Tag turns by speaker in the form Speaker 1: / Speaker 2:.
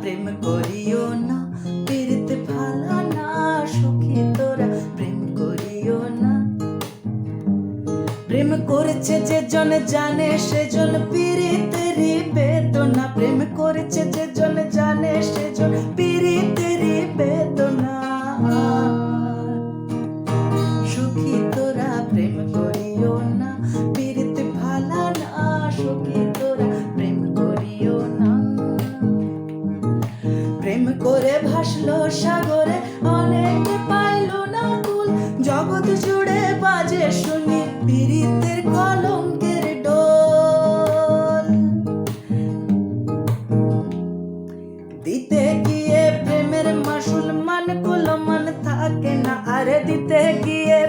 Speaker 1: প্রেম করিও না, পীড়িত ভালো না, সখী তোরা প্রেম করিও না। প্রেম করেছে যে জন জানে সেজন পীড়িতেরই বেদনা প্রেম করেছে যে জন জানে সেজন পীড়িতেরই বেদনা সুখী প্রেম করে ভাসলো সাগরে, অনেক পাইল না কুল জগৎ জুড়ে বাজে শুনি পীড়িতের কলঙ্কের ডোল। দিতে গিয়ে প্রেমের মাসুল মান কুলমান থাকে না, আরে দিতে গিয়ে